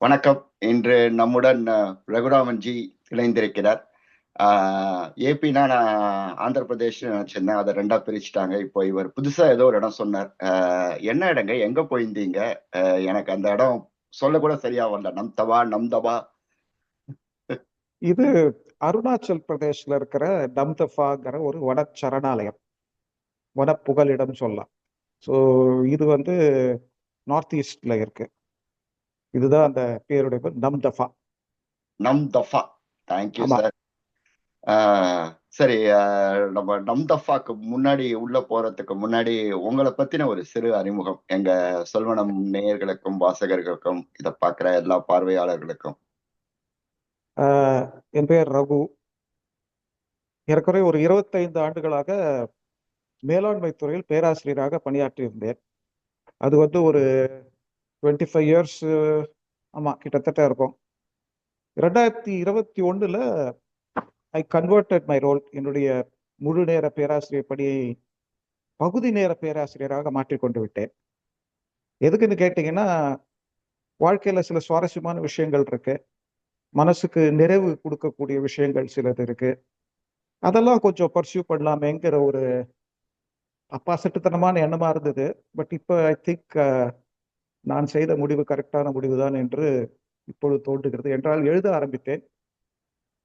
வணக்கம். இன்று நம்முடன் ரகுராமன் ஜி இணைந்திருக்கிறார். ஏபினா நான் ஆந்திர பிரதேஷ் நினைச்சிருந்தேன் அதை ரெண்டா பிரிச்சுட்டாங்க. இப்போ இவர் புதுசா ஏதோ ஒரு இடம் சொன்னார். என்ன இடங்க? எங்க போயிருந்தீங்க? எனக்கு அந்த இடம் சொல்ல கூட சரியா வரல. நம்தவா நம்தவா இது அருணாச்சல் பிரதேஷ்ல இருக்கிற டம்தஃபாங்கிற ஒரு வன சரணாலயம் வன புகலிடம் சொல்லலாம். ஸோ இது வந்து நார்த் ஈஸ்ட்ல இருக்கு. இதுதான் அந்த பேருடைய பேர் நம்தஃபா நம்தஃபா தேங்க்யூ ஆமா. சார் சரி அஹ், நம்ம நம்தஃபாக்கு முன்னாடி உள்ள போறதுக்கு முன்னாடி உங்களை பத்தின ஒரு சிறு அறிமுகம். எங்க சொல்வனம் நேயர்களுக்கும் வாசகர்களுக்கும் இதை பார்க்கிற எல்லா பார்வையாளர்களுக்கும். என் பேர் ரகு. ஏறக்குறைய ஒரு இருபத்தைந்து ஆண்டுகளாக மேலாண்மை துறையில் பேராசிரியராக பணியாற்றியிருந்தேன். அது வந்து ஒரு டுவெண்ட்டி ஃபைவ் இயர்ஸ் ஆமாம் கிட்டத்தட்ட இருக்கும். ரெண்டாயிரத்தி இருபத்தி ஒன்றில் ஐ கன்வெர்டட் மை ரோல் என்னுடைய முழு நேர பேராசிரியர் பணியை பகுதி நேர பேராசிரியராக மாற்றிக்கொண்டு விட்டேன். எதுக்குன்னு கேட்டிங்கன்னா வாழ்க்கையில் சில சுவாரஸ்யமான விஷயங்கள் இருக்கு. மனசுக்கு நிறைவு கொடுக்கக்கூடிய விஷயங்கள் சிலது இருக்கு. அதெல்லாம் கொஞ்சம் பர்சியூ பண்ணலாமேங்கிற ஒரு அப்பாசட்டுத்தனமான எண்ணமாக இருந்தது. பட் இப்போ ஐ திங்க் நான் செய்த முடிவு கரெக்டான முடிவுதான் என்று இப்பொழுது தோன்றுகிறது. என்றால் எழுத ஆரம்பித்தேன்.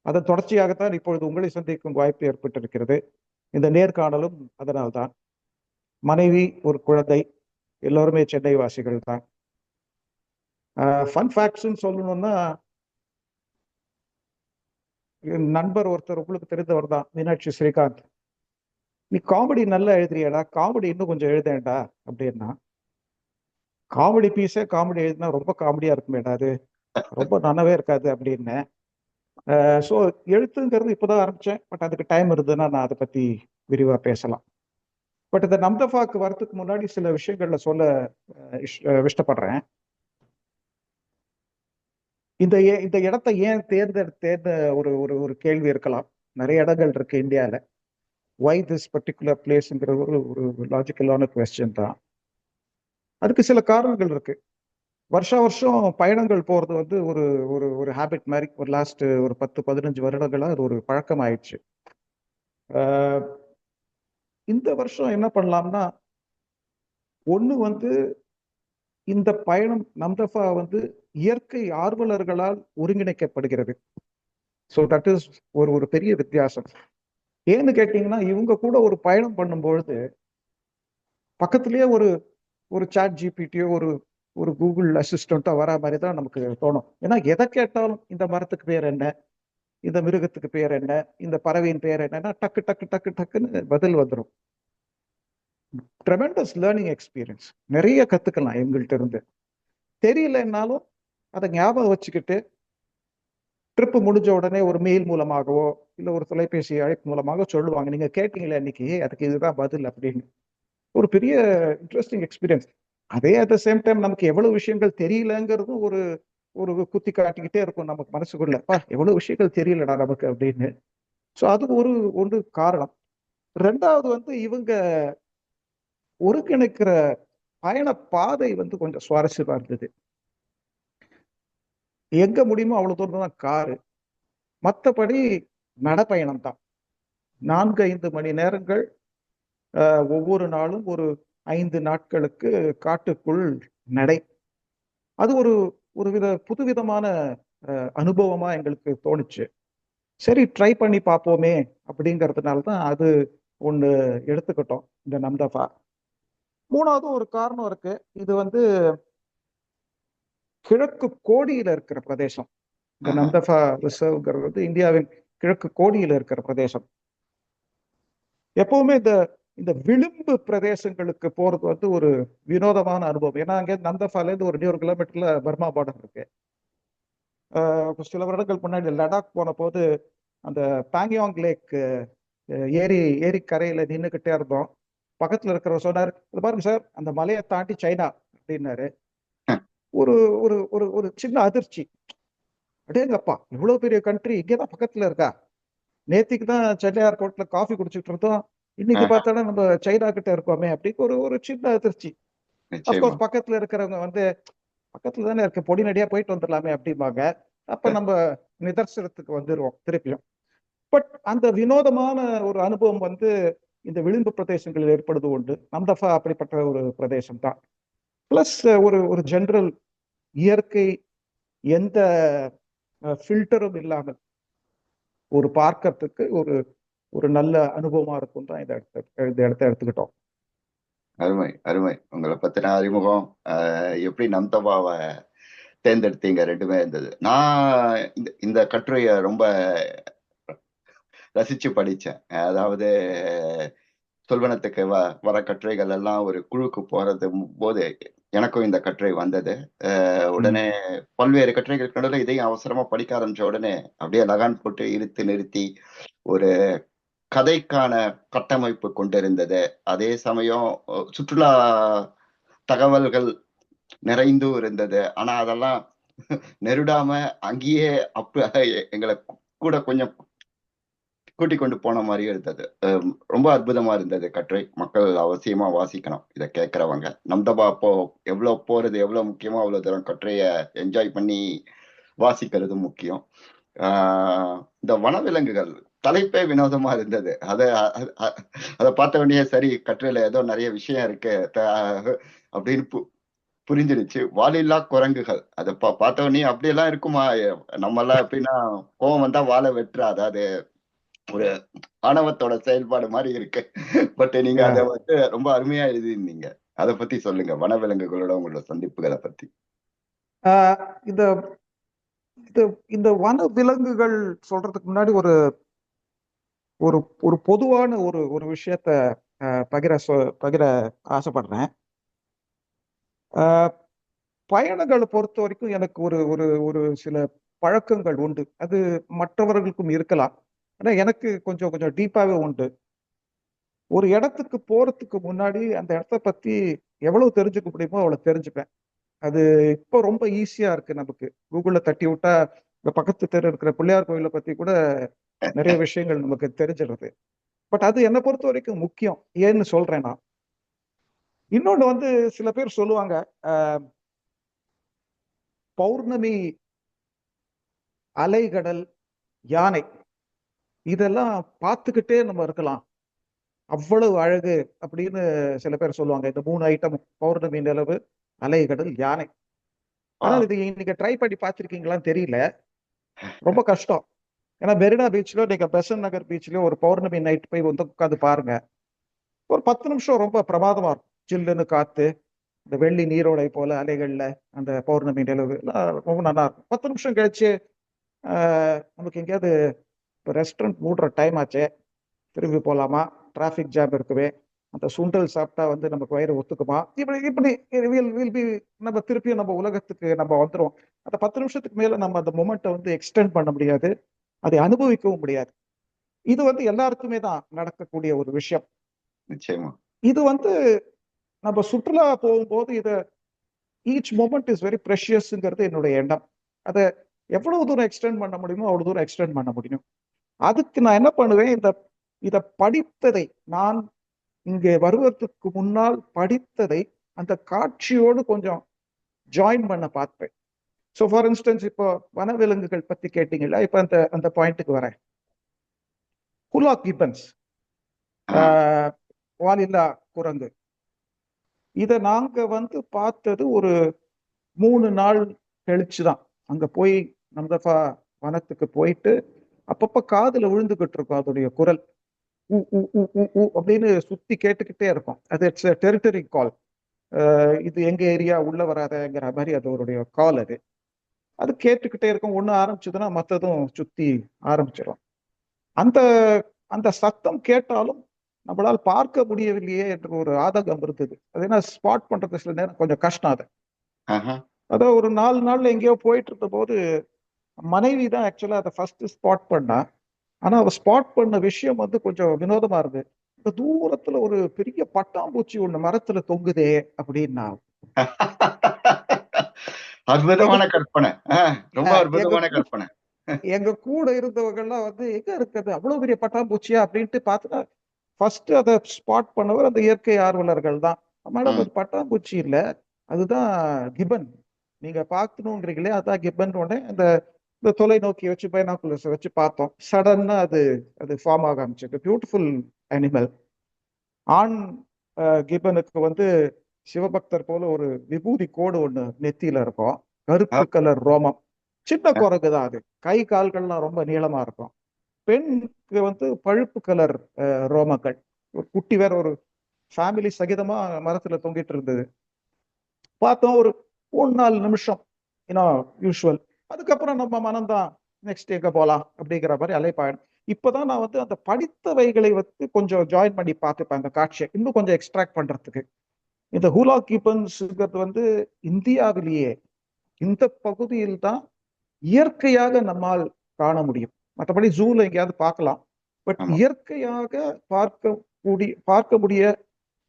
அதன் தொடர்ச்சியாகத்தான் இப்பொழுது உங்களை சந்திக்கும் வாய்ப்பு ஏற்பட்டிருக்கிறது. இந்த நேர்காணலும் அதனால்தான். மனைவி ஒரு குழந்தை எல்லோருமே சென்னை வாசிகள் தான். ஃபன் ஃபேக்ட்ஸ்ன்னு சொல்லணும்னா நண்பர் ஒருத்தர் உங்களுக்கு தெரிந்தவர் தான் மீனாட்சி ஸ்ரீகாந்த். நீ காமெடி நல்லா எழுதுறியாடா காமெடி இன்னும் கொஞ்சம் எழுதேன்டா அப்படின்னா காமெடி பீஸே காமெடி எழுதினா ரொம்ப காமெடியா இருக்குமேடா அது. ரொம்ப நனவே இருக்காது அப்படின்னு. ஸோ எழுத்துங்கிறது இப்போதான் ஆரம்பிச்சேன். பட் அதுக்கு டைம் இருந்ததுன்னா நான் அதை பத்தி விரிவா பேசலாம். பட் இந்த நம்தஃபாக்கு வரத்துக்கு முன்னாடி சில விஷயங்கள்ல சொல்ல இஷ்டப்படுறேன். இந்த ஏ- இந்த இடத்த ஏன் தேர்ந்தெடுத்தேன்னு ஒரு ஒரு ஒரு கேள்வி இருக்கலாம். நிறைய இடங்கள் இருக்கு இந்தியாவில் வை திஸ் பர்டிகுலர் பிளேஸ்ங்கிற ஒரு ஒரு லாஜிக்கலான கொஸ்டின் தான். அதுக்கு சில காரணங்கள் இருக்கு. வருஷா வருஷம் பயணங்கள் போறது வந்து ஒரு ஒரு ஒரு ஹேபிட் மாதிரி ஒரு லாஸ்ட் ஒரு பத்து பதினஞ்சு வருடங்களா அது ஒரு பழக்கம் ஆயிடுச்சு ஆஹ் இந்த வருஷம் என்ன பண்ணலாம்னா ஒண்ணு வந்து இந்த பயணம் நம்தஃபா வந்து இயற்கை ஆர்வலர்களால் ஒருங்கிணைக்கப்படுகிறது. ஸோ தட் இஸ் ஒரு ஒரு பெரிய வித்தியாசம். ஏன்னு கேட்டீங்கன்னா இவங்க கூட ஒரு பயணம் பண்ணும்பொழுது பக்கத்துலயே ஒரு ஒரு சாட் ஜிபிடியோ ஒரு ஒரு கூகுள் அசிஸ்டண்ட்டோ வர மாதிரி தான் நமக்கு தோணும். ஏன்னா எதை கேட்டாலும் இந்த மரத்துக்கு பேர் என்ன? இந்த மிருகத்துக்கு பேர் என்ன? இந்த பறவையின் பேர் என்னன்னா டக்கு டக்கு டக்கு டக்குன்னு பதில் வந்துடும் ட்ரெமெண்டஸ் லேர்னிங் எக்ஸ்பீரியன்ஸ் நிறைய கற்றுக்கலாம் எங்கள்கிட்ட இருந்து. தெரியலன்னாலும் அதை ஞாபகம் வச்சுக்கிட்டு ட்ரிப்பு முடிஞ்ச உடனே ஒரு மெயில் மூலமாகவோ இல்லை ஒரு தொலைபேசி அழைப்பு மூலமாக சொல்லுவாங்க. நீங்கள் கேட்டீங்களே இன்னைக்கு அதுக்கு இதுதான் பதில் அப்படின்னு. ஒரு பெரிய இன்ட்ரெஸ்டிங் எக்ஸ்பீரியன்ஸ் அதே அட் த சேம் டைம் நமக்கு எவ்வளவு விஷயங்கள் தெரியலங்கிறதும் ஒரு ஒரு குத்தி காட்டிக்கிட்டே இருக்கும் நமக்கு மனசுக்குள்ள. பா எவ்வளவு விஷயங்கள் தெரியலடா நமக்கு அப்படின்னு. ஸோ அது ஒரு ஒன்று காரணம். ரெண்டாவது வந்து இவங்க ஒருங்கிணைக்கிற பயண பாதை வந்து கொஞ்சம் சுவாரஸ்யமா இருந்தது. எங்க முடியுமோ அவ்வளவு தூரம் தான் காரு. மற்றபடி நடப்பயணம் தான் நான்கு ஐந்து மணி நேரங்கள் ஒவ்வொரு நாளும் ஒரு ஐந்து நாட்களுக்கு காட்டுக்குள் நடை. அது ஒரு ஒரு வித புதுவிதமான அனுபவமா எங்களுக்கு தோணுச்சு. சரி ட்ரை பண்ணி பார்ப்போமே அப்படிங்கிறதுனால தான் அது ஒன்று எடுத்துக்கிட்டோம் இந்த நம்தஃபா மூணாவது ஒரு காரணம் இருக்கு. இது வந்து கிழக்கு கோடியில இருக்கிற பிரதேசம். இந்த ஆஹா. நம்தஃபா ரிசர்வ்ங்கிறது இந்தியாவின் கிழக்கு கோடியில இருக்கிற பிரதேசம். எப்பவுமே இந்த இந்த விளிம்பு பிரதேசங்களுக்கு போறது வந்து ஒரு வினோதமான அனுபவம். ஏன்னா அங்கே நந்தஃபால இருந்து ஒரு நூறு கிலோமீட்டர்ல பர்மா பார்டர் இருக்கு. சில வருடங்கள் முன்னாடி லடாக் போன போது அந்த பாங்கியாங் லேக் ஏரி ஏரி கரையில நின்றுக்கிட்டே இருந்தோம். பக்கத்துல இருக்கிறவர் சொன்னார் "இது பாருங்க சார் அந்த மலையை தாண்டி சைனா அப்படின்னாரு. ஒரு ஒரு ஒரு ஒரு சின்ன அதிர்ச்சி. அடேங்கப்பா இவ்வளவு பெரிய கண்ட்ரி இங்கதான் பக்கத்துல இருக்கா? நேத்திக்கு தான் சென்னை ஏர்போர்ட்ல காஃபி குடிச்சிட்டு இருந்தோம். இன்னைக்கு. பார்த்தாலும் நம்ம சைனா கிட்ட இருக்கோமே அப்படின்னு ஒரு ஒரு சின்ன அதிர்ச்சி. அப்கோர்ஸ் பக்கத்துல இருக்கிறவங்க வந்து பக்கத்துல தானே இருக்கு பொடி நடியா போயிட்டு வந்துடலாமே அப்படிம்பாங்க. அப்ப நம்ம நிதர்சனத்துக்கு வந்துருவோம் திருப்பியும். பட் அந்த வினோதமான ஒரு அனுபவம் வந்து இந்த விளிம்பு பிரதேசங்களில் ஏற்படுவது உண்டு. நம்தஃபா அப்படிப்பட்ட ஒரு பிரதேசம் தான். பிளஸ் ஒரு ஒரு ஜெனரல் இயற்கை எந்த ஃபில்டரும் இல்லாமல் ஒரு பார்க்கறதுக்கு ஒரு ஒரு நல்ல அனுபவமா இருக்கும் தான் இந்த இடத்த இந்த இடத்த எடுத்துக்கிட்டோம். அருமை அருமை. உங்களை பத்தின அறிமுகம் எப்படி நம்தபாவை தேர்ந்தெடுத்தீங்க? ரெண்டுமே இருந்தது. நான் இந்த இந்த கட்டுரையை ரொம்ப ரசிச்சு படிச்சேன் அதாவது சொல்வனத்துக்கு வ வர கட்டுரைகள் எல்லாம் ஒரு குழுக்கு போறது போது எனக்கும் இந்த கட்டுரை வந்தது. உடனே பல்வேறு கட்டுரைகளுக்கு நடுவில் இதையும் அவசரமா படிக்க ஆரம்பிச்ச உடனே அப்படியே லகான் போட்டு இழுத்து நிறுத்தி ஒரு கதைக்கான கட்டமைப்பு கொண்டிருந்தது. அதே சமயம் சுற்றுலா தகவல்கள் நிறைந்தும் இருந்தது. ஆனா அதெல்லாம் நெருடாம அங்கேயே அப்ப எங்களை கூட கொஞ்சம் கூட்டி கொண்டு போன மாதிரி இருந்தது. ரொம்ப அற்புதமா இருந்தது கட்டுரை மக்கள் அவசியமா வாசிக்கணும் இதை கேட்கறவங்க. நம்தபா அப்போ எவ்வளவு போறது எவ்வளவு முக்கியமோ அவ்வளவு தூரம் கட்டுரைய என்ஜாய் பண்ணி வாசிக்கிறது முக்கியம். இந்த வனவிலங்குகள் தலைப்பே வினோதமா இருந்தது. அதை அதை பார்த்த உடனே சரி கட்டுரையில ஏதோ நிறைய விஷயம் இருக்கு அப்படின்னு புரிஞ்சிருச்சு. வாலில்லா குரங்குகள். அதை பா பார்த்த உடனே அப்படியெல்லாம் இருக்குமா? நம்ம எல்லாம் எப்படின்னா கோவம் வந்தா வாழை வெட்டுறா அதாவது ஒரு ஆணவத்தோட செயல்பாடு மாதிரி இருக்கு. பட் நீங்க அதை வந்து ரொம்ப அருமையா எழுதியிருந்தீங்க. அதை பத்தி சொல்லுங்க. வனவிலங்குகளோட உங்களோட சந்திப்புகளை பத்தி. ஆஹ் இந்த இது இந்த வன விலங்குகள் சொல்றதுக்கு முன்னாடி ஒரு ஒரு ஒரு பொதுவான ஒரு ஒரு விஷயத்த பகிர சொ- பகிர ஆசைப்படுறேன். ஆஹ் பயணங்களை பொறுத்த வரைக்கும் எனக்கு ஒரு ஒரு ஒரு சில பழக்கங்கள் உண்டு. அது மற்றவர்களுக்கும் இருக்கலாம். ஆனால் எனக்கு கொஞ்சம் கொஞ்சம் டீப்பாகவே உண்டு. ஒரு இடத்துக்கு போறதுக்கு முன்னாடி அந்த இடத்த பத்தி எவ்வளவு தெரிஞ்சுக்க முடியுமோ அவ்வளவு தெரிஞ்சுப்பேன். அது இப்போ ரொம்ப ஈஸியா இருக்கு நமக்கு. கூகுள்ல தட்டி விட்டா இந்த பக்கத்து தெரு இருக்கிற பிள்ளையார் கோயிலை பத்தி கூட நிறைய விஷயங்கள் நமக்கு தெரிஞ்சிடுறது. பட் அது என்னை பொறுத்த வரைக்கும் முக்கியம். ஏன்னு சொல்றேன் நான் இன்னொன்னு வந்து சில பேர் சொல்லுவாங்க பௌர்ணமி அலைகடல் யானை இதெல்லாம் பார்த்துக்கிட்டே நம்ம இருக்கலாம். அவ்வளவு அழகு அப்படின்னு சில பேர் சொல்லுவாங்க. இந்த மூணு ஐட்டம் பௌர்ணமி நிலவு அலைகடல் யானை. ஆனால் இது நீங்க ட்ரை பண்ணி பார்த்திருக்கீங்களான்னு தெரியல. ரொம்ப கஷ்டம். ஏன்னா மெரினா பீச்ல நீங்க பெசன் நகர் பீச்லயோ ஒரு பௌர்ணமி நைட் போய் வந்து உட்காந்து பாருங்க. ஒரு பத்து நிமிஷம் ரொம்ப பிரமாதமா இருக்கும். ஜில்லுன்னு காத்து இந்த வெள்ளி நீரோடை போல அலைகள்ல அந்த பௌர்ணமி நிலவு எல்லாம் ரொம்ப நல்லா இருக்கும். பத்து நிமிஷம் கழிச்சு நமக்கு எங்கேயாவது இப்போ ரெஸ்டாரண்ட் மூடுற டைம் ஆச்சே. திரும்பி போகலாமா டிராஃபிக் ஜாம் இருக்குவே அந்த சுண்டல் சாப்பிட்டா வந்து நமக்கு வயிறு ஒத்துக்குமா? இப்படி இப்படி வில் வில் பி நம்ம திருப்பியும் நம்ம உலகத்துக்கு நம்ம வந்துடுவோம் அந்த பத்து நிமிஷத்துக்கு மேலே நம்ம அந்த மொமெண்ட்டை வந்து எக்ஸ்டெண்ட் பண்ண முடியாது. அதை அனுபவிக்கவும் முடியாது. இது வந்து எல்லாருக்குமே தான் நடக்கக்கூடிய ஒரு விஷயம். நிச்சயமா. இது வந்து நம்ம சுற்றுலா போகும்போது இதை ஈச் மொமெண்ட் இஸ் வெரி ப்ரெஷியஸ்ங்கிறது என்னுடைய எண்ணம். அதை எவ்வளவு தூரம் எக்ஸ்டெண்ட் பண்ண முடியுமோ அவ்வளவு தூரம் எக்ஸ்டெண்ட் பண்ண முடியும். அதுக்கு நான் என்ன பண்ணுவேன் இந்த இதை படித்ததை நான் இங்கே வருவதற்கு முன்னால் படித்ததை அந்த காட்சியோடு கொஞ்சம் ஜாயின் பண்ண பார்ப்பேன். ஸோ ஃபார் இன்ஸ்டன்ஸ் இப்போ வனவிலங்குகள் பத்தி கேட்டீங்களா? இப்போ அந்த அந்த பாயிண்ட்டுக்கு வரேன். குலா கிப்பன்ஸ் ஆஹ், வாலில்லா குரங்கு. இத நாங்க வந்து பார்த்தது ஒரு மூணு நாள் கழிச்சு தான். அங்க போய் நம்தஃபா வனத்துக்கு போயிட்டு அப்பப்ப காதுல விழுந்துகிட்டு இருக்கும் அதோடைய குரல். ஊ ஊ ஊ ஊ ஊ அப்படின்னு சுத்தி கேட்டுக்கிட்டே இருக்கும். அது இட்ஸ் டெரிட்டரி கால் இது எங்க ஏரியா? உள்ள வராதங்கிற மாதிரி அதோடைய கால் அது. அது கேட்டுக்கிட்டே இருக்கும். ஒண்ணு ஆரம்பிச்சதுன்னா மத்ததும் சுத்தி ஆரம்பிச்சிடும் அந்த அந்த சத்தம் கேட்டாலும் நம்மளால் பார்க்க முடியவில்லையே என்ற ஒரு ஆதங்கம் இருந்தது. அது என்ன ஸ்பாட் பண்றது சில நேரம் கொஞ்சம் கஷ்டம் அது. அதான் ஒரு நாலு நாள்ல எங்கேயோ போயிட்டு இருந்த போது மனைவி தான் ஆக்சுவலா அதை ஃபர்ஸ்ட் ஸ்பாட் பண்ணா. ஆனா அவ ஸ்பாட் பண்ண விஷயம் வந்து கொஞ்சம் வினோதமா இருந்து இந்த தூரத்துல ஒரு பெரிய பட்டாம்பூச்சி ஒண்ணு மரத்துல தொங்குதே அப்படின்னா. அற்புதமான கற்பனை. ரொம்ப அற்புதமான கற்பனை. எங்க கூட இருந்தவங்க எல்லாம் வந்து எங்க இருக்குது? அவ்வளவு பெரிய பட்டாம்பூச்சியா? அப்படின்ட்டு பார்த்துட்டா ஃபர்ஸ்ட் அதை ஸ்பாட் பண்ணவர் அந்த இயற்கை ஆர்வலர்கள் தான். மேடம். அது பட்டாம்பூச்சி இல்ல. அதுதான் கிபன். நீங்க பார்க்கணுன்றீங்களே அதான் கிப்பன் உடனே இந்த இந்த தொலைநோக்கி வச்சு பைனாக்குலர்ஸ் வச்சு பார்த்தோம். சடன்னா அது அது ஃபார்ம் ஆக ஆரம்பிச்சிருக்கு. பியூட்டிஃபுல் அனிமல் ஆண் கிப்பனுக்கு வந்து சிவபக்தர் போல ஒரு விபூதி கோடு ஒண்ணு நெத்தியில இருக்கும். கருப்பு கலர் ரோமம். சின்ன குரங்கு தான் அது. கை கால்கள்லாம் ரொம்ப நீளமா இருக்கும். பெண்ணுக்கு வந்து பழுப்பு கலர் ரோமங்கள். ஒரு குட்டி வேற ஒரு ஃபேமிலி சகிதமா மரத்துல தொங்கிட்டு இருந்தது. பார்த்தோம் ஒரு மூணு நாலு நிமிஷம் ஏன்னா யூஸ்வல் அதுக்கப்புறம் நம்ம மனம்தான் நெக்ஸ்ட் எங்க போலாம் அப்படிங்கிற மாதிரி அலைப்பாயணும் இப்பதான் நான் வந்து அந்த படித்தவைகளை வந்து கொஞ்சம் ஜாயின் பண்ணி பார்த்துப்பேன் அந்த காட்சியை. இன்னும் கொஞ்சம் எக்ஸ்ட்ராக்ட் பண்றதுக்கு. இந்த ஹூலா கீப்பன்ஸ்ங்கிறது வந்து இந்தியாவிலேயே இந்த பகுதியில் தான் இயற்கையாக நம்மால் காண முடியும். மற்றபடி ஜூல எங்கேயாவது பார்க்கலாம். பட் இயற்கையாக பார்க்க கூடிய பார்க்க முடிய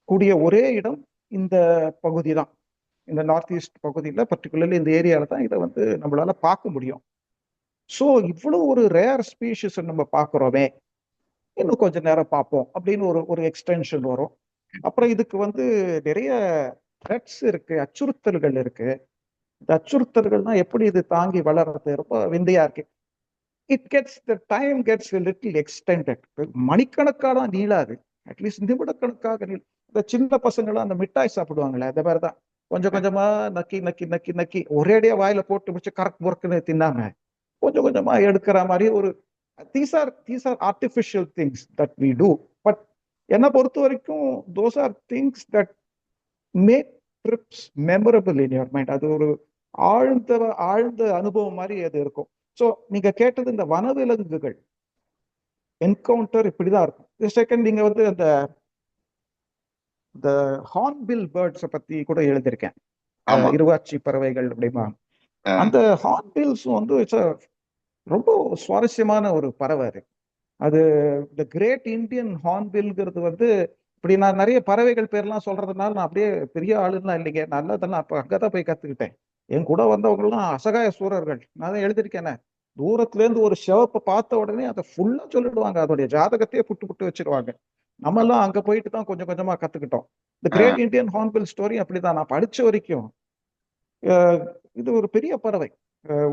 கூடிய ஒரே இடம் இந்த பகுதி தான் இந்த நார்த் ஈஸ்ட் பகுதியில் பர்டிகுலர்லி இந்த ஏரியாவில் தான் இதை வந்து நம்மளால பார்க்க முடியும். ஸோ இவ்வளவு ஒரு ரேர் ஸ்பீஷஸ் நம்ம பார்க்குறோமே. இன்னும் கொஞ்ச நேரம் பார்ப்போம் அப்படின்னு ஒரு ஒரு எக்ஸ்டென்ஷன் வரும். அப்புறம் இதுக்கு வந்து நிறைய த்ரெட்ஸ் இருக்கு அச்சுறுத்தல்கள் இருக்கு. இந்த அச்சுறுத்தல்கள்னா எப்படி இது தாங்கி வளர்றது? ரொம்ப விந்தையா இருக்கு. It gets the time gets little extended மணிக்கணக்கான நீளாது. அட்லீஸ்ட் நிமிடக்கணக்காக நீள் இந்த சின்ன பசங்களாம் அந்த மிட்டாய் சாப்பிடுவாங்களே அந்த மாதிரி தான். கொஞ்சம் கொஞ்சமா நக்கி நக்கி நக்கி நக்கி ஒரேடியா வாயில போட்டு முடிச்சு கரெக்ட் முறுக்குன்னு தின்னாம கொஞ்சம் கொஞ்சமா எடுக்கிற மாதிரி ஒரு these are these are artificial things that we do என்னை பொறுத்த வரைக்கும் those are things that make trips memorable in your mind அது ஒரு ஆழ்ந்த ஆழ்ந்த அனுபவம் மாதிரி அது இருக்கும். ஸோ நீங்க கேட்டது இந்த வனவிலங்குகள் என்கவுண்டர் இப்படிதான் இருக்கும். செகண்ட் நீங்க வந்து அந்த இந்த ஹார்ன்பில் பேர்ட்ஸை பத்தி கூட எழுதியிருக்கேன். இருவாச்சி பறவைகள் அப்படிமா. அந்த ஹார்ன்பில்ஸும் வந்து இட்ஸ் ரொம்ப சுவாரஸ்யமான ஒரு பறவை அது. அது இந்த கிரேட் இந்தியன் ஹார்ன்பில்ங்கிறது வந்து இப்படி நான் நிறைய பறவைகள் பேர்லாம் சொல்றதுனால நான் அப்படியே பெரிய ஆளுலாம் இல்லைங்க. நல்லதெல்லாம் அப்போ அங்கதான் போய் கத்துக்கிட்டேன். என் கூட வந்தவங்கலாம் அசகாய சூரர்கள். நான் தான் எழுதியிருக்கேனே. தூரத்துல இருந்து ஒரு சிவப்பை பார்த்த உடனே அதை ஃபுல்லா சொல்லிடுவாங்க. அதோடைய ஜாதகத்தையே புட்டு புட்டு வச்சிருவாங்க. நம்ம எல்லாம் அங்க போயிட்டு தான் கொஞ்சம் கொஞ்சமா கத்துக்கிட்டோம். இந்த கிரேட் இந்தியன் ஹார்ன்பில் ஸ்டோரி அப்படிதான். நான் படிச்ச வரைக்கும் இது ஒரு பெரிய பறவை.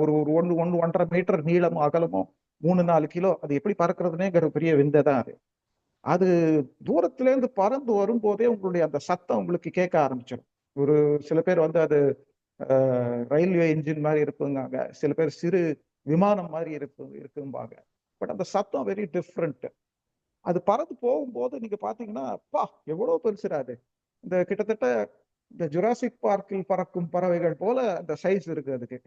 ஒரு ஒரு ஒன்று ஒன்று ஒன்றரை மீட்டர் நீளமும் அகலமும் மூணு நாலு கிலோ அது எப்படி பறக்கிறதுனேங்கிற பெரிய விந்தை தான் அது. அது தூரத்துல இருந்து பறந்து வரும்போதே உங்களுடைய அந்த சத்தம் உங்களுக்கு கேட்க ஆரம்பிச்சிடும் ஒரு சில பேர் வந்து அது ரயில்வே இன்ஜின் மாதிரி இருக்குங்காங்க சில பேர் சிறு விமானம் மாதிரி இருக்கு இருக்கும்பாங்க. பட் அந்த சத்தம் வெரி டிஃப்ரெண்ட் அது பறந்து போகும்போது நீங்க பாத்தீங்கன்னா பா எவ்வளவு பெருசுராது இந்த கிட்டத்தட்ட இந்த ஜுராசிக் பார்க்கில் பறக்கும் பறவைகள் போல அந்த சைஸ் இருக்கு அதுக்கு.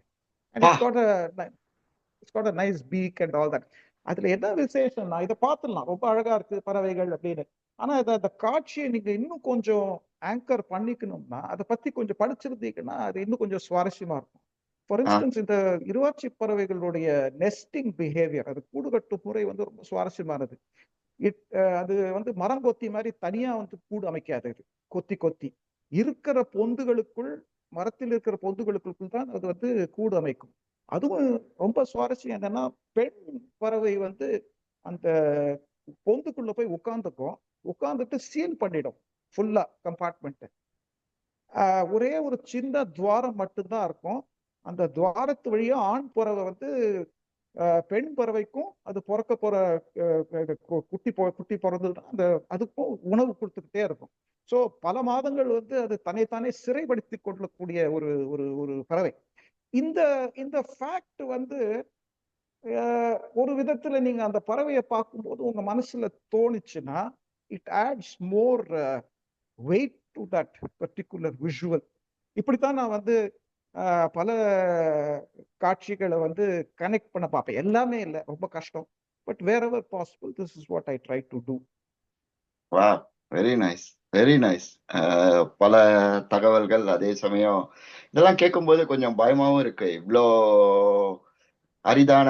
Nice peak and all that அதுல என்ன விசேஷம்னா இதை பார்த்துடலாம். ரொம்ப அழகா இருக்கு பறவைகள் அப்படின்னு. ஆனா இதை அந்த காட்சியை நீங்க இன்னும் கொஞ்சம் ஆங்கர் பண்ணிக்கணும்னா அதை பத்தி கொஞ்சம் படிச்சிருந்தீங்கன்னா அது இன்னும் கொஞ்சம் சுவாரஸ்யமா இருக்கும். ஃபார் இன்ஸ்டன்ஸ் இந்த இருவாட்சி பறவைகளுடைய நெஸ்டிங் பிஹேவியர் அது கூடு கட்டும் முறை வந்து ரொம்ப சுவாரஸ்யமானது. இட் அது வந்து மரங்கொத்தி மாதிரி தனியா வந்து கூடு அமைக்காது அது. கொத்தி கொத்தி. இருக்கிற பொந்துகளுக்குள் மரத்தில் இருக்கிற பொந்துகளுக்குள் தான் அது வந்து கூடு அமைக்கும். அதுவும் ரொம்ப சுவாரஸ்யம் என்னன்னா பெண் பறவை வந்து அந்த பொந்துக்குள்ள போய் உட்காந்துக்கும் உட்காந்துட்டு சீல் பண்ணிடும் ஃபுல்லா கம்பார்ட்மெண்ட் ஒரே ஒரு சின்ன துவாரம் மட்டும்தான் இருக்கும். அந்த துவாரத்து வழியா ஆண் பறவை வந்து பெண் பறவைக்கும் அது பிறக்க போற குட்டி குட்டி பிறந்ததுன்னா அந்த அதுக்கும் உணவு கொடுத்துக்கிட்டே இருக்கும். ஸோ பல மாதங்கள் வந்து அது தன்னைத்தானே சிறைப்படுத்தி கொள்ளக்கூடிய ஒரு ஒரு ஒரு பறவை. இந்த இந்த ஃபேக்ட் வந்து ஒரு விதத்துல நீங்க அந்த பறவையை பார்க்கும்போது உங்க மனசுல தோணுச்சுன்னா it adds more weight to that particular visual இப்படித்தான் நான் வந்து பல காட்சிகளை வந்து கனெக்ட் பண்ண பார்ப்பேன். எல்லாமே இல்லை ரொம்ப கஷ்டம். But wherever possible this is what I try to do very nice very nice பல தகவல்கள் அதே சமயம் இதெல்லாம் கேட்கும்போது கொஞ்சம் பயமாவும் இருக்கு. இவ்வளோ அரிதான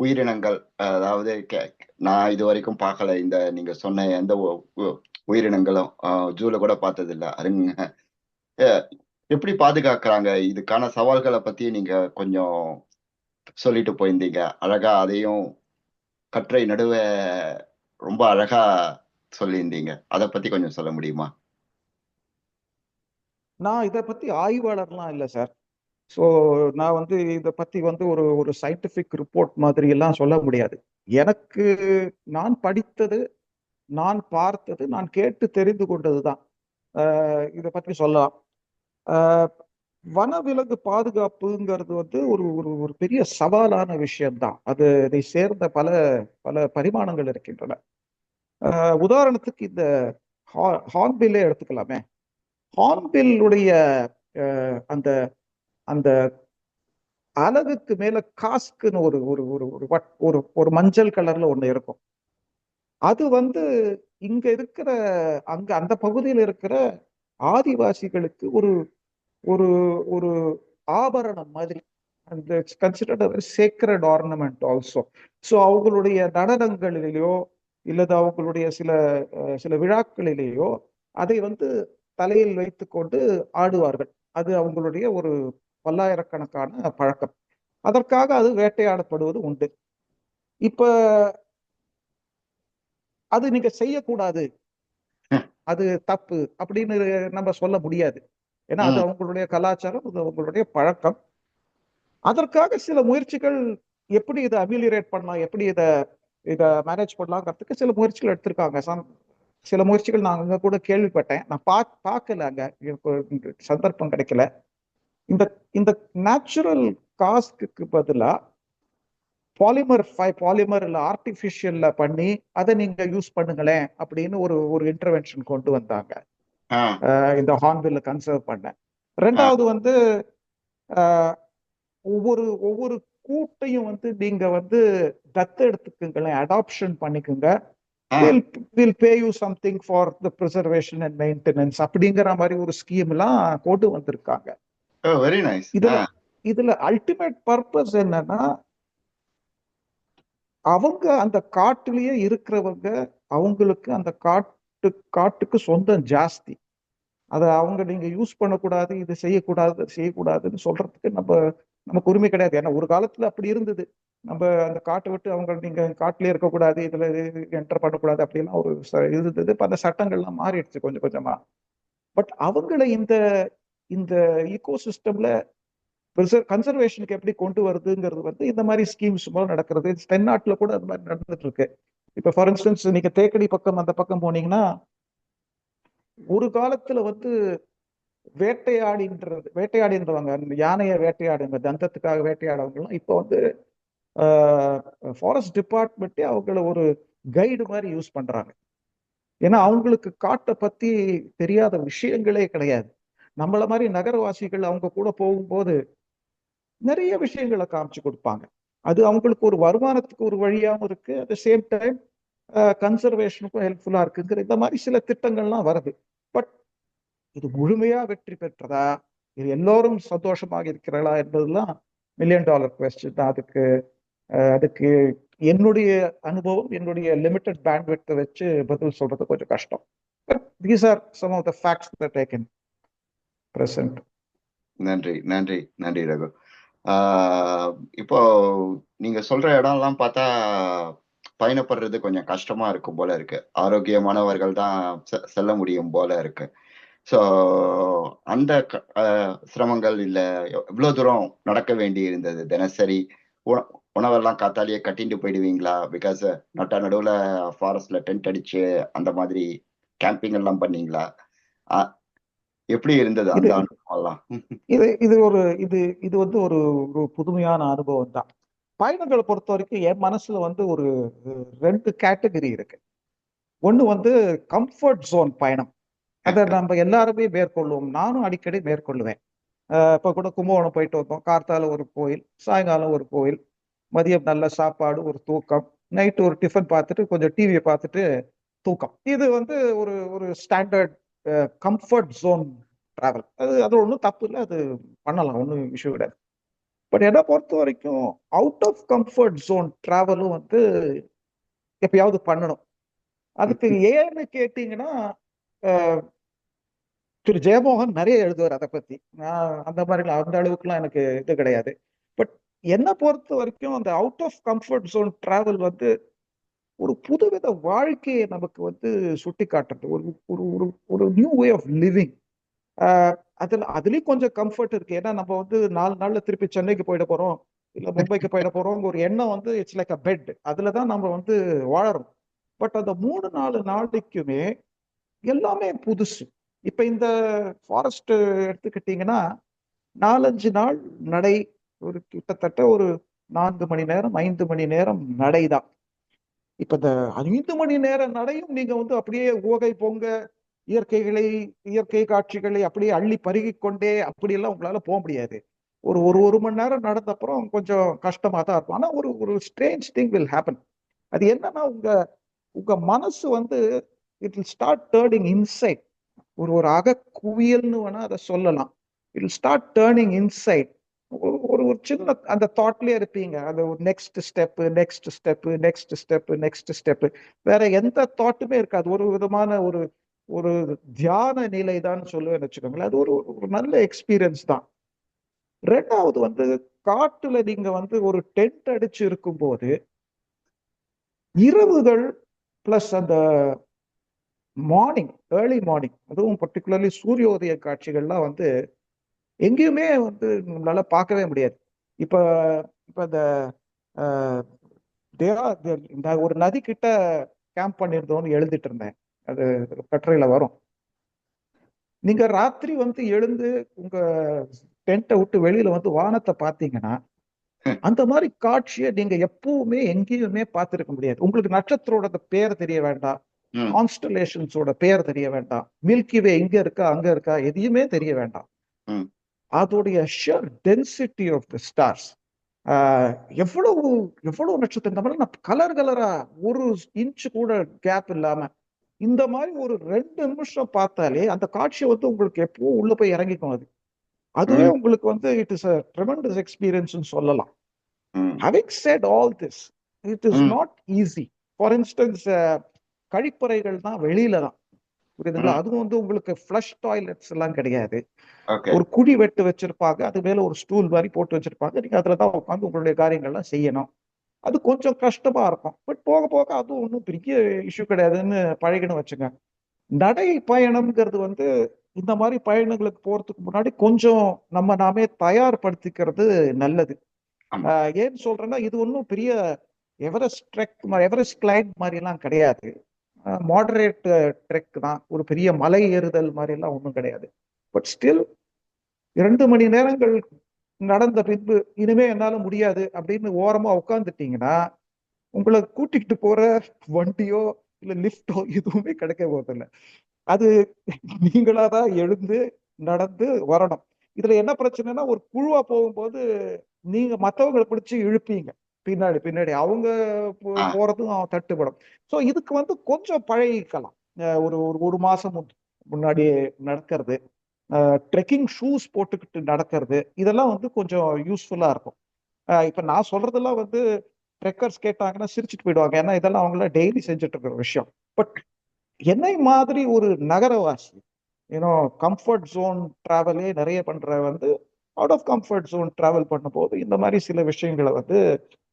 உயிரினங்கள் அதாவது நான் இது வரைக்கும் பார்க்கல. இந்த நீங்க சொன்ன எந்த உயிரினங்களும் ஜூல கூட பார்த்ததில்ல. அருங்க எப்படி பாதுகாக்கிறாங்க? இதுக்கான சவால்களை பத்தி நீங்க கொஞ்சம் சொல்லிட்டு போயிருந்தீங்க. அழகா அதையும் கற்றை நடுவே ரொம்ப அழகா சொல்லியிருந்தீங்க. அதை பத்தி கொஞ்சம் சொல்ல முடியுமா? நான் இதை பத்தி ஆய்வாளர்லாம் இல்லை சார். ஸோ நான் வந்து இதை பத்தி வந்து ஒரு ஒரு சயின்டிஃபிக் ரிப்போர்ட் மாதிரி எல்லாம் சொல்ல முடியாது. எனக்கு நான் படித்தது நான் பார்த்தது நான் கேட்டு தெரிந்து கொண்டது தான். இதை பற்றி சொல்லலாம். ஆஹ் வனவிலங்கு பாதுகாப்புங்கிறது வந்து ஒரு ஒரு ஒரு பெரிய சவாலான விஷயம்தான். அது இதை சேர்ந்த பல பல பரிமாணங்கள் இருக்கின்றன. உதாரணத்துக்கு இந்த ஹார்ன்பில்லே எடுத்துக்கலாமே. ஹார்ன்பில்லுடைய அந்த அந்த அலகுக்கு மேல காஸ்க்குன்னு ஒரு ஒரு ஒரு ஒரு வட்- ஒரு ஒரு மஞ்சள் கலர்ல ஒண்ணு இருக்கும். அது வந்து இங்க இருக்கிற அங்க அந்த பகுதியில் இருக்கிற ஆதிவாசிகளுக்கு ஒரு ஒரு ஒரு ஆபரணம் மாதிரி. அந்த considered sacred ornament also so அவங்களுடைய நடனங்களிலேயோ இல்லது அவங்களுடைய சில சில விழாக்களிலேயோ அதை வந்து தலையில் வைத்துக்கொண்டு ஆடுவார்கள். அது அவங்களுடைய ஒரு பல்லாயிரக்கணக்கான பழக்கம். அதற்காக அது வேட்டையாடப்படுவது உண்டு. இப்ப அது நீங்க செய்யக்கூடாது. அது தப்பு அப்படின்னு நம்ம சொல்ல முடியாது. ஏன்னா அது. அவங்களுடைய கலாச்சாரம் அது அவங்களுடைய பழக்கம். அதற்காக சில முயற்சிகள் எப்படி இதை அமிலியரேட் பண்ணலாம் எப்படி இதை இதை மேனேஜ் பண்ணலாங்கிறதுக்கு சில முயற்சிகள் எடுத்திருக்காங்க. சம் சில முயற்சிகள் நான் அங்க கூட கேள்விப்பட்டேன். நான் பா பார்க்கல அங்க. எனக்கு சந்தர்ப்பம் கிடைக்கல. இந்த இந்த நேச்சுரல் காஸ்க்கு பதிலா பாலிமர் ஃபை பாலிமர் இல்ல ஆர்டிஃபிஷியல்ல பண்ணி அதை நீங்க யூஸ் பண்ணுங்களேன் அப்படின்னு ஒரு ஒரு இன்டர்வென்ஷன் கொண்டு வந்தாங்க. இந்த ஹார்ன்பில்ல கன்சர்வ் பண்ண ரெண்டாவது வந்து ஒவ்வொரு ஒவ்வொரு கூட்டையும் வந்து நீங்க வந்து தத்து எடுத்துக்குங்களேன் அடாப்ஷன் பண்ணிக்குங்க. Will will pay you something for the preservation and maintenance அப்படிங்கிற மாதிரி ஒரு ஸ்கீம் எல்லாம் கொண்டு வந்திருக்காங்க. வெரி நைஸ் இதுல இதுல அல்டிமேட் பர்பஸ் என்னன்னா அவங்க அந்த காட்டுலயே இருக்கிறவங்க அவங்களுக்கு அந்த காட்டு காட்டுக்கு சொந்தம் ஜாஸ்தி. அதை அவங்க நீங்க யூஸ் பண்ணக்கூடாது இது செய்யக்கூடாது செய்யக்கூடாதுன்னு சொல்றதுக்கு நம்ம நமக்கு உரிமை கிடையாது. ஏன்னா ஒரு காலத்துல அப்படி இருந்தது. நம்ம அந்த காட்டை விட்டு அவங்க நீங்க காட்டிலே இருக்கக்கூடாது இதுல என்டர் பண்ணக்கூடாது அப்படிலாம் ஒரு ச- இருந்தது. இப்போ அந்த சட்டங்கள்லாம் மாறிடுச்சு கொஞ்சம் கொஞ்சமா. பட் அவங்கள இந்த இந்த ஈகோ சிஸ்டம்ல கன்சர்வேஷனுக்கு எப்படி கொண்டு வருதுங்கிறது வந்து இந்த மாதிரி ஸ்கீம்ஸ் மூலம் நடக்கிறது. தென்னாட்டுல கூட அது மாதிரி நடந்துட்டு இருக்கு இப்ப ஃபார் இன்ஸ்டன்ஸ் நீங்க தேக்கடி பக்கம் அந்த பக்கம் போனீங்கன்னா ஒரு காலத்துல வந்து வேட்டையாடின்றது வேட்டையாடின்றவங்க யானையை வேட்டையாடுங்க தந்தத்துக்காக வேட்டையாடவங்கலாம் இப்போ வந்து ஃபாரஸ்ட் டிபார்ட்மெண்ட்டே அவங்கள ஒரு கைடு மாதிரி யூஸ் பண்றாங்க. ஏன்னா அவங்களுக்கு காட்டை பத்தி தெரியாத விஷயங்களே கிடையாது. நம்மள மாதிரி நகரவாசிகள் அவங்க கூட போகும்போது நிறைய விஷயங்களை காமிச்சு கொடுப்பாங்க. அது அவங்களுக்கு ஒரு வருமானத்துக்கு ஒரு வழியாகவும் இருக்கு. அட் சேம் டைம் கன்சர்வேஷனுக்கும் ஹெல்ப்ஃபுல்லா இருக்குங்கிற இந்த மாதிரி சில திட்டங்கள்லாம் வருது. இது முழுமையா வெற்றி பெற்றதா? இது எல்லோரும் சந்தோஷமாக இருக்கிறார்களா என்பதெல்லாம் மில்லியன் டாலர் கொஸ்டின் தான் அதுக்கு அதுக்கு என்னுடைய அனுபவம் என்னுடைய லிமிட்டட் பேண்ட்வித்தை வச்சு பதில் சொல்றது கொஞ்சம் கஷ்டம். But these are some of the facts that I can present நன்றி நன்றி நன்றி ரகு. இப்போ நீங்க சொல்ற இடம்லாம் பார்த்தா பயணப்படுறது கொஞ்சம் கஷ்டமா இருக்கும் போல இருக்கு. ஆரோக்கியமானவர்கள் தான் செ- செல்ல முடியும் போல இருக்கு. ஸோ அந்த சிரமங்கள் இல்ல. எவ்வளவு தூரம் நடக்க வேண்டி இருந்தது தினசரி உண- உணவெல்லாம் காத்தாலேயே கட்டிட்டு போயிடுவீங்களா? பிகாஸ் நட்ட நடுவுல ஃபாரஸ்ட்ல டென்ட் அடிச்சு அந்த மாதிரி கேம்பிங் எல்லாம் பண்ணீங்களா? எப்படி இருந்தது அந்த இது- அனுபவம் எல்லாம் இது இது ஒரு இது இது வந்து ஒரு ஒரு புதுமையான அனுபவம் தான். பயணங்களை பொறுத்த வரைக்கும் என் மனசுல வந்து ஒரு ரெண்டு கேட்டகரி இருக்கு. ஒண்ணு வந்து கம்ஃபர்ட் ஜோன் பயணம். அதை நம்ம எல்லாருமே மேற்கொள்வோம் நானும் அடிக்கடி மேற்கொள்ளுவேன். இப்ப கூட கும்பகோணம் போயிட்டு வந்தோம். கார்த்தால ஒரு கோயில் சாயங்காலம் ஒரு கோயில் மதியம் நல்ல சாப்பாடு ஒரு தூக்கம் நைட்டு ஒரு டிஃபன் பார்த்துட்டு கொஞ்சம் டிவியை பார்த்துட்டு தூக்கம். இது வந்து ஒரு ஒரு ஸ்டாண்டர்ட் கம்ஃபர்ட் ஜோன் டிராவல் அது அது ஒன்றும் தப்பு இல்லை. அது பண்ணலாம். ஒன்றும் இஷ்யூ கிடையாது. பட் என்னை பொறுத்த வரைக்கும் அவுட் ஆஃப் கம்ஃபர்ட் ஜோன் டிராவலும் வந்து எப்பயாவது பண்ணணும். அதுக்கு ஏன்னு கேட்டீங்கன்னா திரு ஜெயமோகன் நிறைய எழுதுவார் அதை பத்தி. நான் அந்த மாதிரி அந்த அளவுக்குலாம் எனக்கு இது கிடையாது. பட் என்னை பொறுத்த வரைக்கும் அந்த out of comfort zone travel வந்து ஒரு புதுவித வாழ்க்கையை நமக்கு வந்து சுட்டி காட்டுறது ஒரு ஒரு ஒரு ஒரு நியூ வே ஆஃப் லிவிங் அதில் அதுல அதுலயும் கொஞ்சம் கம்ஃபர்ட் இருக்கு. ஏன்னா நம்ம வந்து நாலு நாள்ல திருப்பி சென்னைக்கு போயிட போறோம். இல்ல மும்பைக்கு போயிட போறோம் ஒரு எண்ணம் வந்து இட்ஸ் லைக் அ பெட் அதுலதான் நம்ம வந்து வாழறோம். பட் அந்த மூணு நாலு நாளைக்குமே எல்லாமே புதுசு. இப்ப இந்த ஃபாரஸ்ட் எடுத்துக்கிட்டீங்கன்னா நாலஞ்சு நாள் நடை ஒரு கிட்டத்தட்ட ஒரு நான்கு மணி நேரம் ஐந்து மணி நேரம் நடைதான். இப்ப இந்த ஐந்து மணி நேர நடையும் நீங்க வந்து அப்படியே ஓகை பொங்க இயற்கைகளை இயற்கை காட்சிகளை அப்படியே அள்ளி பருகி கொண்டே அப்படியெல்லாம் உங்களால போக முடியாது. ஒரு ஒரு ஒரு மணி நேரம் நடந்த அப்புறம் கொஞ்சம் கஷ்டமா தான் இருக்கும். ஆனா ஒரு ஒரு ஸ்ட்ரேஞ்ச் திங் வில் ஹேப்பன் அது என்னன்னா உங்க உங்க மனசு வந்து it will start turning inside ஒரு ஒரு அக குவியல்னு வேணா அதை சொல்லலாம். இட் ஸ்டார்ட் டேர்னிங் இன்சைட் ஒரு ஒரு ஒரு சின்ன அந்த தாட்லயே இருப்பீங்க. அந்த ஒரு next step next step next step next step வேற எந்த தாட்டுமே இருக்காது. ஒரு விதமான ஒரு ஒரு தியான நிலை தான் சொல்லுவேன் வச்சுக்கோங்களேன். அது ஒரு ஒரு நல்ல எக்ஸ்பீரியன்ஸ் தான். ரெண்டாவது வந்து காட்டுல நீங்க வந்து ஒரு டென்ட் அடிச்சு இருக்கும்போது இரவுகள் பிளஸ் அந்த மார்னிங் ஏர்லி மார்னிங் அதுவும் பர்டிகுலர்லி சூரியோதய காட்சிகள்லாம் வந்து எங்கேயுமே வந்து நம்மளால பார்க்கவே முடியாது. இப்ப இப்போ இந்த ஆஹ், தேவா- இந்த ஒரு நதி கிட்ட கேம்ப் பண்ணியிருந்தோம்னு எழுதிட்டு இருந்தேன். அது கட்டுரையில வரும். நீங்க ராத்திரி வந்து எழுந்து உங்க டென்ட்டை விட்டு வெளியில வந்து வானத்தை பார்த்தீங்கன்னா அந்த மாதிரி காட்சியை நீங்க எப்பவுமே எங்கேயுமே பார்த்துருக்க முடியாது. உங்களுக்கு நட்சத்திரோட பேர் தெரிய வேண்டாம். கான்ஸ்டலேஷன்ஸோட பேர் தெரிய வேண்டாம். மில்கி வே இங்க இருக்கா அங்க இருக்கா எதையுமே தெரிய வேண்டாம். அதோடைய sheer density of the stars எவ்வளவு எவ்வளவு நட்சத்திரம்? இந்த மாதிரி நான் கலர் கலரா ஒரு இன்ச் கூட கேப் இல்லாம. இந்த மாதிரி ஒரு ரெண்டு நிமிஷம் பார்த்தாலே அந்த காட்சியை வந்து உங்களுக்கு எப்போ உள்ள போய் இறங்கிக்கும் அது. அதுவே. உங்களுக்கு வந்து it is a tremendous experience சொல்லலாம். all this it is ம். not easy. For instance uh, கழிப்பறைகள் தான் வெளியில தான். புரியுதுங்களா. அதுவும் வந்து உங்களுக்கு ஃப்ளஷ் டாய்லெட்ஸ் எல்லாம் கிடையாது. ஒரு குழி வெட்டு வச்சிருப்பாங்க. அது மேல ஒரு ஸ்டூல் மாதிரி போட்டு வச்சிருப்பாங்க. நீங்க அதுல தான் உட்காந்து உங்களுடைய காரியங்கள்லாம் செய்யணும். அது கொஞ்சம் கஷ்டமா இருக்கும். பட் போக போக அதுவும் ஒன்றும் பெரிய இஷ்யூ கிடையாதுன்னு பழகின்னு வச்சுங்க நடை பயணம்ங்கிறது வந்து இந்த மாதிரி பயணங்களுக்கு போறதுக்கு முன்னாடி கொஞ்சம் நம்ம நாமே தயார்படுத்திக்கிறது நல்லது. ஆமா. ஆஹ் ஏன் சொல்றேன்னா இது ஒன்றும் பெரிய எவரெஸ்ட் ட்ரெக் எவரெஸ்ட் கிளைண்ட் மாதிரி எல்லாம் கிடையாது. மாடரேட் ட்ரெக் தான். ஒரு பெரிய மலை ஏறுதல் மாதிரி எல்லாம் ஒன்றும் கிடையாது. பட் ஸ்டில் இரண்டு மணி நேரங்கள் நடந்த பின்பு இனிமே என்னால முடியாது அப்படின்னு ஓரமா உட்காந்துட்டீங்கன்னா உங்களை கூட்டிக்கிட்டு போற வண்டியோ இல்ல லிஃப்டோ எதுவுமே கிடைக்க போறதில்ல. அது நீங்களாதான் எழுந்து நடந்து வரணும். இதுல என்ன பிரச்சனைனா ஒரு குழுவா போகும்போது நீங்க மற்றவங்களை பிடிச்சி இழுப்பீங்க. பின்னாடி பின்னாடி. அவங்க. போறதும் தட்டுப்படும். சோ இதுக்கு வந்து கொஞ்சம் பழகிக்கலாம். ஒரு ஒரு ஒரு மாசம் முன்- முன்னாடி நடக்கிறது. ட்ரெக்கிங் ஷூஸ் போட்டுக்கிட்டு நடக்கிறது. இதெல்லாம் வந்து கொஞ்சம் யூஸ்ஃபுல்லா இருக்கும். இப்ப நான் சொல்றதெல்லாம் வந்து ட்ரெக்கர்ஸ் கேட்டாங்கன்னா சிரிச்சுட்டு போயிடுவாங்க. ஏன்னா இதெல்லாம் அவங்கள டெய்லி செஞ்சுட்டு இருக்கிற விஷயம். பட் என்னை மாதிரி ஒரு நகரவாசி ஏன்னோ கம்ஃபர்ட் ஜோன் டிராவலே நிறைய பண்ற வந்து out of comfort zone travel பண்ணும்போது இந்த மாதிரி சில விஷயங்களை வந்து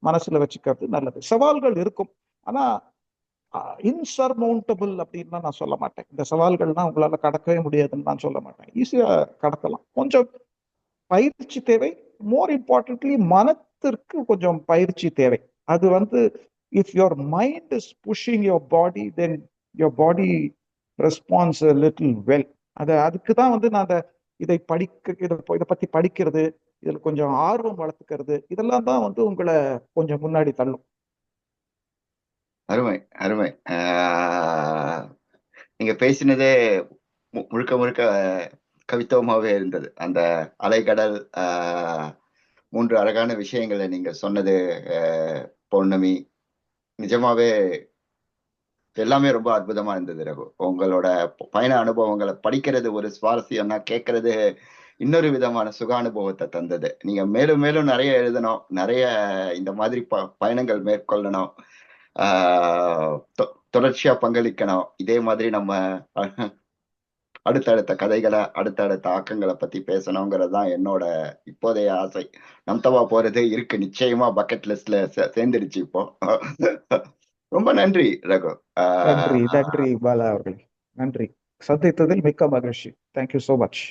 மனசுல வச்சுக்கிறது நல்லது. சவால்கள் இருக்கும். ஆனா இன்சர்மௌண்டபிள் அப்படின்னு நான் சொல்ல மாட்டேன். இந்த சவால்கள்லாம் உங்களால கடக்கவே முடியாதுன்னு நான் சொல்ல மாட்டேன். ஈஸியா கடக்கலாம் கொஞ்சம் பயிற்சி தேவை. மோர் இம்பார்ட்டன்ட்லி மனத்திற்கு கொஞ்சம் பயிற்சி தேவை. அது வந்து if your mind is pushing your body then your body response little well அது அதுக்கு தான் வந்து நான் அந்த இதை படிக்க இதை இதை பத்தி படிக்கிறது இதுல கொஞ்சம் ஆர்வம் வளர்த்துக்கிறது இதெல்லாம் தான் வந்து உங்களை கொஞ்சம் முன்னாடி தள்ளும். அருமை அருமை. ஆஹ், நீங்க பேசினதே முழுக்க முழுக்க கவித்துவமாவே இருந்தது. அந்த அலைக்கடல் ஆஹ், மூன்று அழகான விஷயங்களை நீங்க சொன்னது பௌர்ணமி நிஜமாவே எல்லாமே ரொம்ப அற்புதமா இருந்தது ரகு. உங்களோட ப- பயண அனுபவங்களை படிக்கிறது ஒரு சுவாரஸ்யம்னா கேட்கறது இன்னொரு விதமான சுக அனுபவத்தை தந்தது. நீங்க மேலும் மேலும் நிறைய எழுதணும் நிறைய இந்த மாதிரி ப பயணங்கள் மேற்கொள்ளணும் ஆஹ் தொ- தொடர்ச்சியா பங்களிக்கணும். இதே மாதிரி நம்ம அஹ், அடுத்தடுத்த கதைகளை அடுத்தடுத்த ஆக்கங்களை பத்தி பேசணுங்கிறது தான் என்னோட இப்போதைய ஆசை. நம்தவா போறது இருக்கு. நிச்சயமா பக்கெட் லிஸ்ட்ல சேர்ந்துருச்சு இப்போ. ரொம்ப நன்றி ரகு. நன்றி நன்றி பாலா அவர்கள். நன்றி. சந்தித்ததில் மிக்க மகிழ்ச்சி. Thank you so much